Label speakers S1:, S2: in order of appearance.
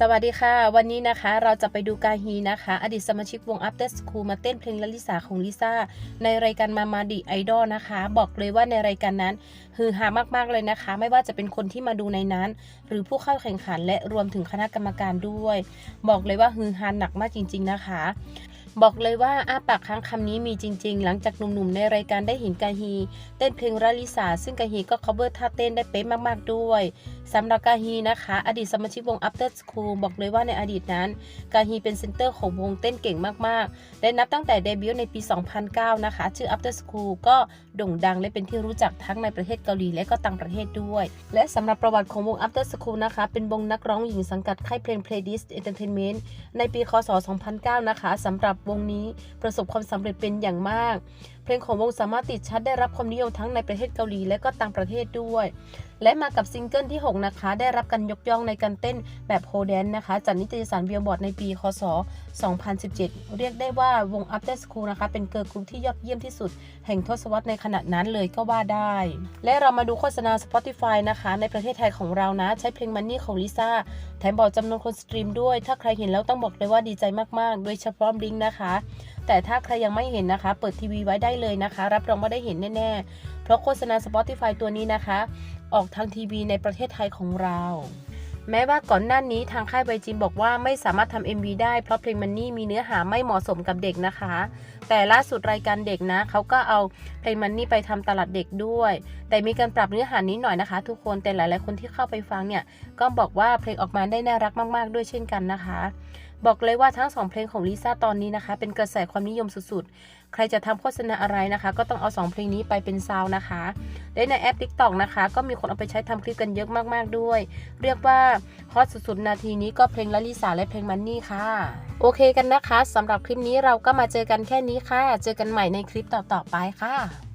S1: สวัสดีค่ะ วันนี้นะคะเราจะไปดูกาฮีนะคะ อดีตสมาชิกวง After School มาเต้นเพลงลลิสาของลิซ่าในรายการมามาดิไอดอลนะคะ บอกเลยว่าในรายการนั้นฮือฮามากๆเลยนะคะ ไม่ว่าจะเป็นคนที่มาดูในนั้น หรือผู้เข้าแข่งขันและรวมถึงคณะกรรมการด้วย บอกเลยว่าฮือฮาหนักมากจริง ๆนะคะ บอกเลยว่าอาปากค้างคำนี้มีจริง ๆ หลังจากหนุ่มๆ ในรายการได้เห็นกาฮี เต้นเพลงราลิสา ซึ่งกาฮีก็ cover ท่าเต้นได้เป๊ะมากๆ ด้วยสำหรับกาฮีนะคะ อดีตสมาชิกวง After School บอกเลยว่าในอดีตนั้น กาฮีเป็นเซนเตอร์ของวงเต้นเก่งมากๆและนับตั้งแต่เดบิวต์ในปี 2009 นะคะ ชื่อ After School ก็โด่งดังและเป็นที่รู้จักทั้งในประเทศเกาหลีและก็ต่างประเทศด้วย และสำหรับประวัติของวง After School นะคะ เป็นวงนักร้องหญิงสังกัดค่ายเพลง Playlist Entertainment ในปี คศ 2009 นะคะสำหรับวงนี้ประสบความสำเร็จเป็นอย่างมาก เพลงของวงสามารถติดชัดได้รับความนิยมทั้งในประเทศเกาหลีและก็ต่างประเทศด้วย และมากับซิงเกิลที่ 6 นะคะ ได้รับการยกย่องในการเต้นแบบโฮแดนนะคะ จากนิตยสารบิลบอร์ดในปี คศ 2017 เรียกได้ว่าวง After School นะคะ เป็นเกิร์ลกรุ๊ปที่ยอดเยี่ยมที่สุด แห่งทศวรรษในขณะนั้นเลยก็ว่าได้ และเรามาดูโฆษณา Spotify นะคะ ในประเทศไทยของเรานะ ใช้เพลงมันนี่ของลิซ่าแถมบอกจำนวนคนสตรีมด้วย ถ้าใครเห็นแล้วต้องบอกเลยว่าดีใจมากๆ โดยเฉพาะบลิงก์นะคะ แต่ถ้าใครยังไม่เห็นนะคะ เปิดทีวีไว้ได้เลยนะคะ รับรองว่าได้เห็นแน่ๆ เพราะโฆษณา Spotify ตัวนี้นะคะ ออกทางทีวีในประเทศไทยของเรา แม้ว่าก่อนหน้านี้ทางค่ายไบจินบอกว่าไม่สามารถทำ MV ได้เพราะเพลงมันนี่มีเนื้อหาไม่เหมาะสมกับเด็กนะคะ แต่ล่าสุดรายการเด็กนะเขาก็เอาเพลงมันนี่ไปทำตลาดเด็กด้วย แต่มีการปรับเนื้อหานิดหน่อยนะคะ ทุกคนแต่หลาย ๆ คนที่เข้าไปฟังเนี่ยก็บอกว่าเพลงออกมาได้น่ารักมาก ๆ ด้วยเช่นกันนะคะ บอกเลยว่าทั้งสองเพลงของลิซ่าตอนนี้นะคะ เป็นกระแสความนิยมสุดๆ ใครจะทำโฆษณาอะไรนะคะ ก็ต้องเอาสองเพลงนี้ไปเป็นซาวน์นะคะและในแอป TikTok นะคะ ก็มีคนเอาไปใช้ทำคลิปกันเยอะมากๆด้วย เรียกว่าฮอตสุดๆ นาทีนี้ก็เพลงลลิสาและเพลงมันนี่ค่ะ โอเคกันนะคะสำหรับคลิปนี้เราก็มาเจอกันแค่นี้ค่ะ เจอกันใหม่ในคลิปต่อๆไปค่ะ